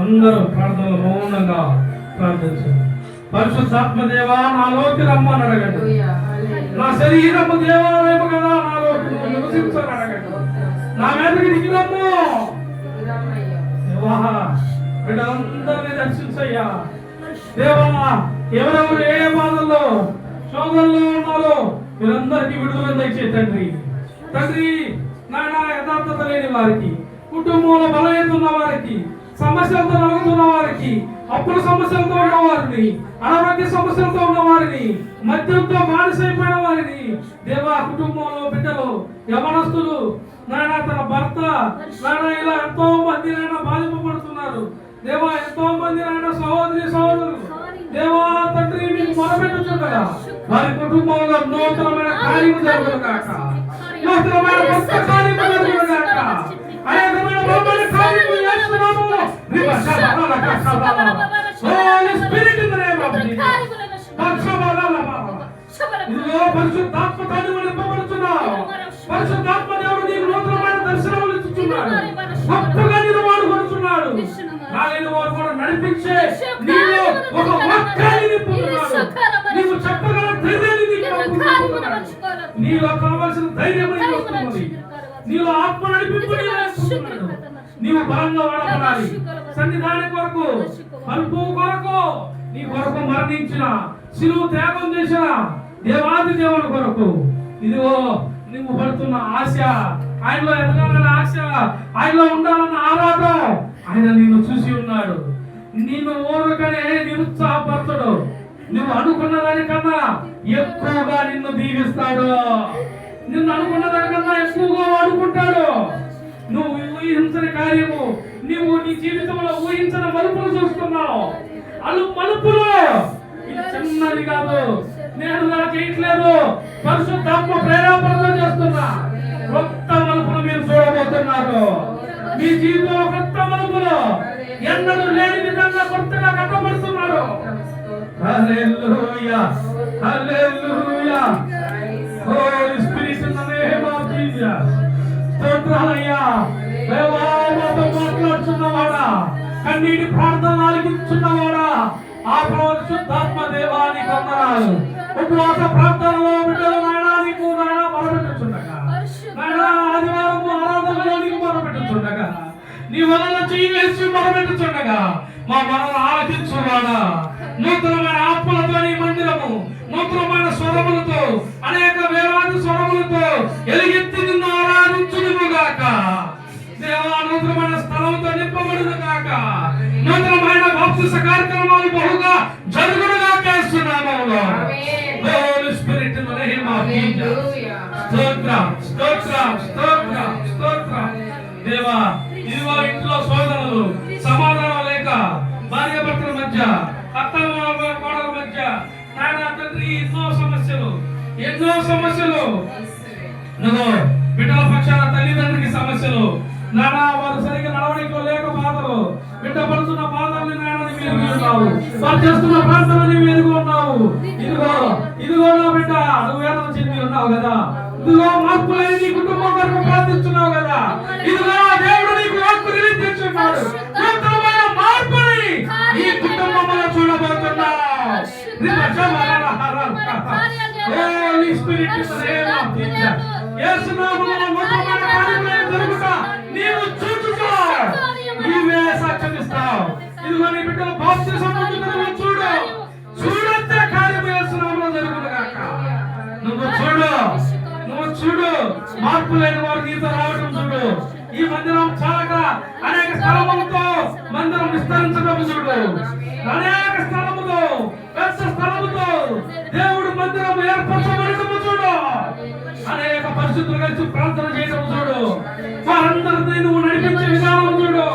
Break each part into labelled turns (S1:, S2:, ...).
S1: అందరూ ప్రార్థనలు మౌనంగా ప్రార్థించండి. పరిశుద్ధాత్మ దేవా నాలోకి రమ్మని అడగండి. నా శరీరము దేవాలయము కదా నాలోకి నివసించని అడగండి. నా మీదకి దిగి రమ్ము దేవా వీళ్ళందరినీ దర్శించయ్యా. దేవా ఎవరెవరు ఏ బాధల్లో శోధనలో ఉన్నారో వీరందరికీ విడుదల దయచే తండ్రి. తండ్రి నాయన యథార్థత లేని వారికి కుటుంబంలో బలహీనత ఉన్న వారికి సమస్యలతో నలుగుతున్న వారికి అప్పుల సమస్యలతో ఉన్న వారిని అనారోగ్య సమస్యలతో ఉన్న వారిని మద్యంతో బానిసైపోయిన వారిని దేవా కుటుంబంలో బిడ్డలు యవనస్తులు నాయన తన భర్త నాయన ఇలా ఎంతో మంది నాయన బాధింపబడుతున్నారు. దేవా ఎంతో మంది నాయన సహోదరి సహోదరులు దేవా తండ్రి మీకు మొరపెట్టుచుండగా వారి కుటుంబంలో నూతనమైన కార్యము జరుగును కాక నూతనమైన కొత్త కార్యము కాక holy spirit in the name of Jesus ఇదిగో పరిశుద్ధాత్మ తండ్రి నింపబడుతున్నావు పరిశుద్ధాత్మ దేవుడు నీకు నూతనమైన దర్శనములు ఇచ్చుచున్నాడు గొప్పగా నేను వాడుకొనుచున్నాడు నాయన వారు కూడా నడిపించే నీలో ఒక వాక్యాన్ని నింపుతున్నాడు నీవు చెప్పగల ధైర్యాన్ని నీకు. నీలో కావలసిన ధైర్యం నీలో ఆత్మ నడిపింపు నీవు బలంగా వాడబడాలి సన్నిధాన కొరకు పలుపు కొరకు నీ కొరకు మరణించిన శిలువు త్యాగం చేసిన దేవాది దేవుని కొరకు. ఇదిగో నువ్వు పడుతున్న ఆశ ఆయనలో ఎదగాలన్న ఆశ ఆయనలో ఉండాలన్న ఆరాటం ఆయన నిన్ను చూసి ఉన్నాడు. నిన్ను ఊరకనే నిరుత్సాహపరచడు నువ్వు అనుకున్న దానికన్నా ఎక్కువగా నిన్ను దీవిస్తాడు. నిన్ను అనుకున్న దానికన్నా ఎక్కువగా వాడుకుంటాడు. నువ్వు ఊహించని కార్యము నువ్వు నీ జీవితంలో అలు మలుపులో. ఇది చిన్నది కాదు. నేను నా చేయట్లేదు. పరిశుద్ధాత్మ ప్రేరేపణతో చేస్తున్నా. కొత్త మలుపులు మీరు చూడబోతున్నారు. మీ జీవితంలో కొత్త మలుపులు. ఎన్నడూ లేని విధంగా కొత్తగా కట్టబడుతున్నారు. Hallelujah. Hallelujah. Holy spirit in the name of Jesus స్తోత్రాలయ్యా. దేవా మాతో మాట్లాడుతున్నవాడా కన్నీటి ప్రార్థన ఆలకించున్నవాడా ఆ పరిశుద్ధాత్మ దేవానికి వందనాలు. ఉపవాస ప్రార్థనలో బిడ్డలు నాయనా నీకు నాయనా మొరపెట్టుచుండగా. నాయనా ఆదివారం ఆరాధనలో నీకు మొరపెట్టుచుండగా. నీ వలన చేయవేసి వేసి మా మనల్ని ఆలకించువాడా నూతనమైన ఆత్మలతో నీ మందిరము నూతనమైన స్వరములతో అనేక వేలాది స్వరములతో ఎలుగెత్తి గాక నూతనమైన బాప్తిస కార్యక్రమాలు బహుగా జరుగునుగాక ఇస్తున్నాము హోలీ స్పిరిట్ జీసస్ స్తోత్రం స్తోత్రం స్తోత్రం స్తోత్రం. దేవా ఇదిగో ఇంట్లో సోదరులు సమాధానం లేక భార్య భర్తల మధ్య అత్త కోడల మధ్య నాయన తండ్రి ఎన్నో సమస్యలు ఎన్నో సమస్యలు. నువ్వు బిడ్డల పక్షాన తల్లిదండ్రులకి సమస్యలు నానా వారు సరిగ్గా నడవడికో లేక ఉన్నావు. వారు చేస్తున్న ప్రార్థన నీవు ఎదుగు ఉన్నావు. ఇదిగో ఇదిగో నా బిడ్డ నువ్వు వేదన చెంది ఉన్నావు కదా. ఇదిగో మార్పు లేని నీ కుటుంబం కొరకు ప్రార్థిస్తున్నావు కదా. ఇదిగో దేవుడు నీకు మార్పు తెలియజేస్తున్నాడు చేస్తున్నాడు నూతనమైన మార్పుని ఈ కుటుంబంలో చూడబోతున్నావు. Holy Spirit spirit the name of Jesus. యేసు నామములో నూతనమైన కార్యములు ఇదిగో నీ బిడ్డలు బాప్తిసం చూడు. చూడంత కార్యం యేసు జరుగును గాక నువ్వు చూడు. నువ్వు చూడు. మార్పు లేని వారు నీతో రావడం చూడు. ఈ మందిరం చాలక అనేక స్థలములతో మందిరం విస్తరించడం చూడు. అనేక స్థలముతో పెద్ద స్థలముతో దేవుడు మందిరం ఏర్పరచబడటము చూడు. అనేక పరిస్థితులు కలిసి ప్రార్థన చేయడం చూడు. వారందరినీ నువ్వు నడిపించే విధానం చూడు.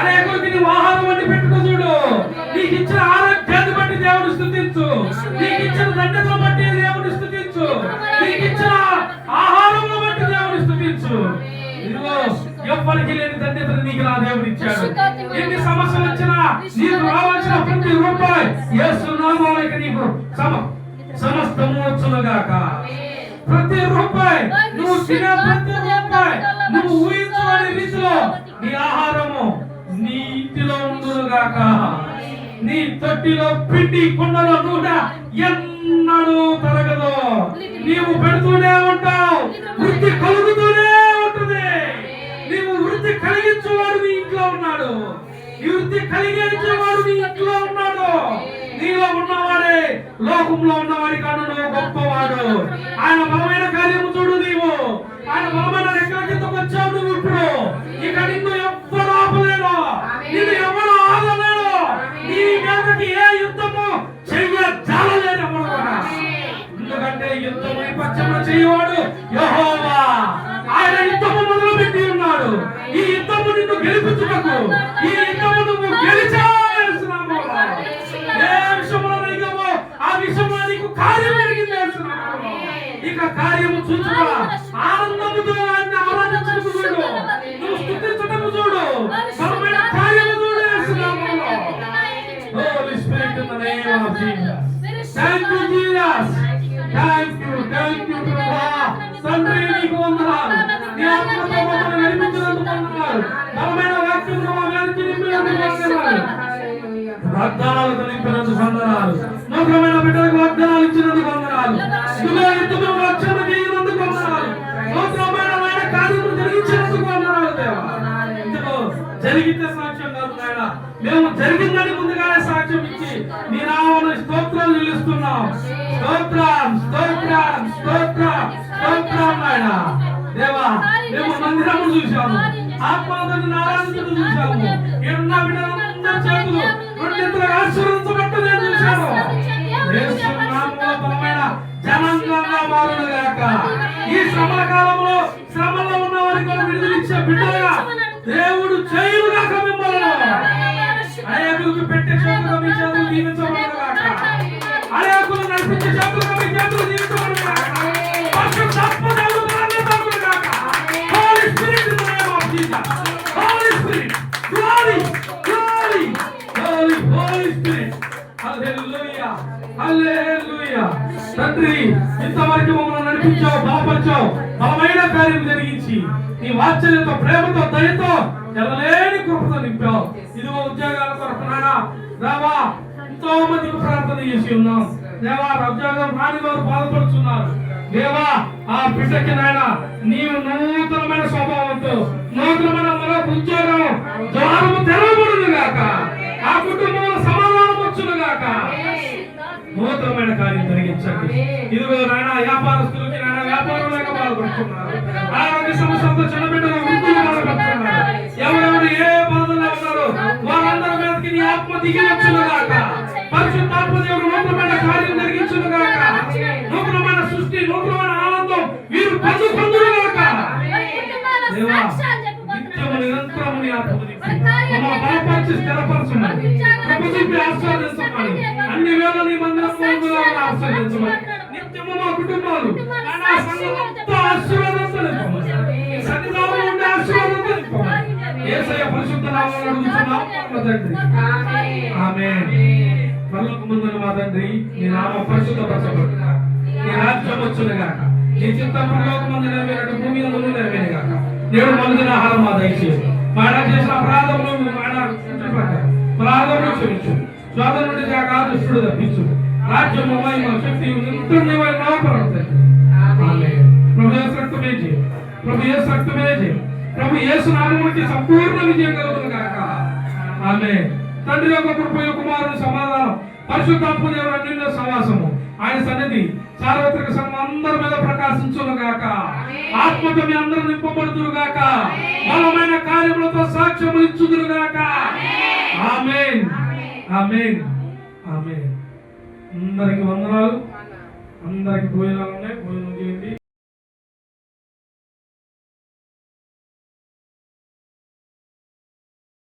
S1: అనేకులకి నువ్వు ఆహారం వండి ఎవ్వరికి లేని దండతను నీకు నా దేవుడు ఇచ్చాడు. ఎన్ని సమస్యలు వచ్చినా నీకు రావాల్సిన ప్రతి రూపాయి యేసు నీకు సమ. సమస్తము వచ్చునుగాక ప్రతి రూపాయి నువ్వు తినే ప్రతి రూపాయి నువ్వు ఊహించని రీతిలో నీ ఆహారము నీ ఇంటిలో నీ తొట్టిలో పిండి కుండలో నూనె ఎన్నడూ తరగదు నీవు పెడుతూనే ఉంటావు. వృద్ధి కలుగుతూనే నీవు వృద్ధి కలిగించేవాడు నీ ఇంట్లో ఉన్నాడు. వృద్ధి కలిగించేవాడు నీ ఇంట్లో ఉన్నాడు. నీలో ఉన్నవాడే లోకంలో ఉన్నవాడి కాను నువ్వు గొప్పవాడు. ఆయన బలమైన కార్యము చూడు నీవు. ఆయన బలమైన రెక్కల కిందకు వచ్చావు నువ్వు ఇప్పుడు. ఇక నిన్ను ఎవ్వరు ఆపలేడు నిన్ను ఎవరు ఆగలేడు నీ మీదకి ఏ యుద్ధము చెయ్య జాలలేడు ఎందుకంటే యుద్ధము పచ్చమున చేయవాడు యెహోవా. చూచుకో ఆనందముతో ఆయన ఆరాధించటము చూడు నువ్వు స్తుతించటము చూడు బలమైన కార్యము చూడు యేసునామములో. Holy Spirit in the name of Jesus. Thank you, Jesus. Thank you, thank you, ప్రభా. తండ్రి నీకు వందనాలు. నీ ఆత్మతో మమ్మల్ని నడిపించినందుకు వందనాలు. బలమైన మా నింపినందుకు వందనాలు. వాగ్దానాలతో నింపినందుకు వందనాలు. నూతనమైన బిడ్డలకు వాగ్దానాలు ఇచ్చినందుకు వందనాలు. యుద్ధంలో రక్షణ ఆయన మేము జరిగిందని ముందుగానే సాక్ష్యం ఇచ్చి నీ నామమున స్తోత్రం నిలుస్తున్నాం స్తోత్రం స్తోత్రం స్తోత్రం స్తోత్రం నాయన. దేవా మేము మందిరము చూశాము. ఆత్మలను ఆరాధించడం చూశాము. ఏడున్న బిడ్డలందరూ చేతులు రెండింతలు ఆశీర్వదించబట్టు నేను చూశాను బలమైన జనాంగంగా మారును గాక. ఈ శ్రమల కాలంలో శ్రమలో ఉన్న వారికి విడుదల ఇచ్చే బిడ్డగా దేవుడు చేయును తండ్రి ఇంతవరకు మమ్మల్ని నడిపించావు బలపరిచావు బలమైన కార్యం జరిగించి నీ వాత్సల్యంతో ప్రేమతో దయతో ఎల్లలేని కృపతో నింపావు ఇదిగో ఉద్యోగాల కొరకు నాయనా దేవా ఎంతో మందికి ప్రార్థన చేసి ఉన్నాం. దేవా ఉద్యోగం రాని వారు బాధపడుతున్నారు. దేవా ఆ బిడ్డకి నాయన నీవు నూతనమైన స్వభావంతో నూతనమైన మరొక ఉద్యోగం ద్వారము తెరవబడును గాక. ఆ కుటుంబంలో సమాధానం వచ్చును గాక. నూతనమైన కార్యం జరిగించండి. ఇదిగో నాయన వ్యాపారస్తులకి నాయన వ్యాపారం లేక బాధపడుతున్నారు. ఆరోగ్య సమస్యలతో చిన్న బిడ్డలు ఆత్మ దిగి వచ్చును గాక పరిశుద్ధాత్మ దేవుడు నూతనమైన కార్యం జరిగించును గాక నూతనమైన సృష్టి నూతనమైన ఆనందం వీరు పొందు పొందును గాక దేవా నిత్యము నిరంతరము నీ ఆత్మ నింపి మమ్మల్ని బలపరిచి స్థిరపరచమని కృప చూపి ఆశీర్వదించమని అన్ని వేళ నీ మందిరం పొందులను ఆశీర్వదించమని నిత్యము మా కుటుంబాలు నాయనా సంఘమంతా ఆశీర్వాదంతో నింపమని ఈ సన్నిధానంలో ఉండే ఆశీర్వాదంతో నింపమని యేసయ్య పరిశుద్ధ అడుగుతున్నాం తండ్రి. ఆమేన్ పరలోక ముందున మా తండ్రి నీ నామ పరిశుద్ధపరచబడును గాక. నీ రాజ్యం వచ్చును గాక నీ చిత్తం పరలోక మందు నెరవేరడం భూమి యందు నెరవేరు గాక నేడు మనుదిన ఆహారం మా దయచేసి మాడ చేసిన అపరాధములు మాడ అపరాధములు క్షమించు. స్వాతంత్ర నుండి కాక దుష్టుడు తప్పించు. రాజ్యము మహిమ శక్తి నింతుని తండ్రి. ఆమేన్. ప్రభు యేసు రక్తమే జయ ప్రభు యేసు రక్తమే జయ ప్రభు యేసు నామమునికి సంపూర్ణ విజయం కలుగును గాక ఆమె తండ్రి యొక్క కృప కుమారుని సమాధానం పరిశుద్ధాత్మ దేవుడు అన్నింటిలో సమాసము. ఆయన సన్నిధి సార్వత్రిక సంఘం అందరి మీద ప్రకాశించును గాక. ఆత్మతో మీ అందరూ నింపబడుతురు గాక. బలమైన కార్యములతో సాక్ష్యములు ఇచ్చుదురు గాక. ఆమేన్. ఆమేన్. ఆమేన్. అందరికి వందనాలు. అందరికి భోజనాలు ఉన్నాయి భోజనం